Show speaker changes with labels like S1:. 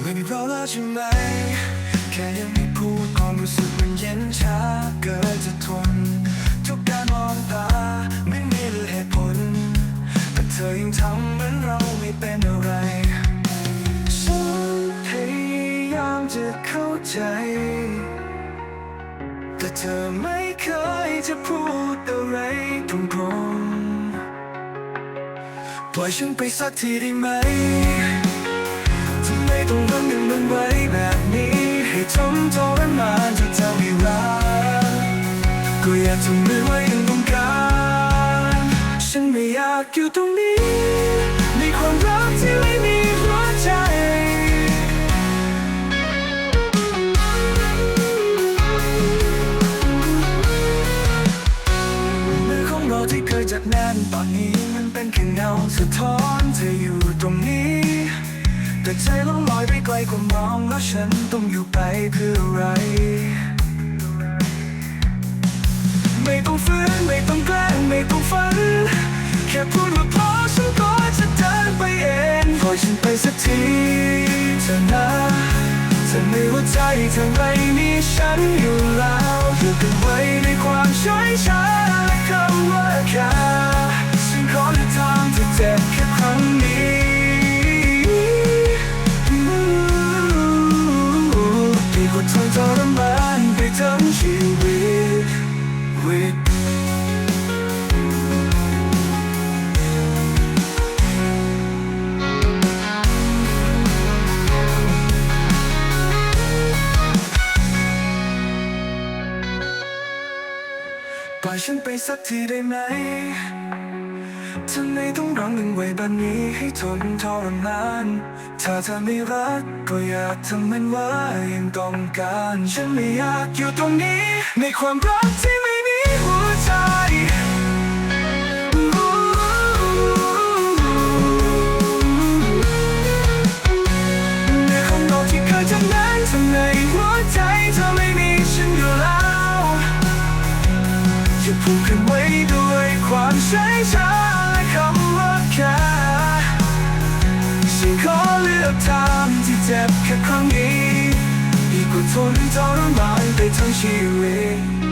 S1: ไม่มีเราแล้วใช่ไหม แค่ยังไม่พูดความรู้สึกมันเย็นชาเกินจะทน ทุกการมองตาไม่มีเหตุผล แต่เธอยังทำเหมือนเราไม่เป็นอะไร ฉันพยายามจะเข้าใจ แต่เธอไม่เคยจะพูดอะไรตรงๆปล่อยฉันไปสักทีได้ไหมากอยู่ตรงนี้ในความรักที่ไม่มีหัวใจ มือของเราที่เคยจับแน่นตอนนี้มันเป็นแค่เงาสะท้อนเธออยู่ตรงนี้ แต่ใจล่องลอยไปไกลกว่ามองแล้วฉันต้องอยู่ไปเพื่ออะไร ไม่ต้องฝืนไม่ต้องแกล้งไม่ต้องฝัน ค่พูดว่าพอฉันก็จะเดินไปเองปล่อยฉันไปสักทีเธอนะเธอไม่ว่าใจเธอไม่มีฉันอยู่ อยฉันไปสักทีได้ไหมทำไมต้องร้องหนึ่งไว้แบบนี้ให้ทนทรมาน ถ้าเธอไม่รักก็อยากทำมันว่ายังต้องการ ฉันไม่อยากอยู่ตรงนี้ ในความรักที่ไม่ จะผูกกันไว้ด้วยความใช้ชาและคำว่าแค่ฉันขอเลือกทางที่เจ็บแค่ครั้งนี้ดีกว่าทนทรมานไปทั้งชีวิต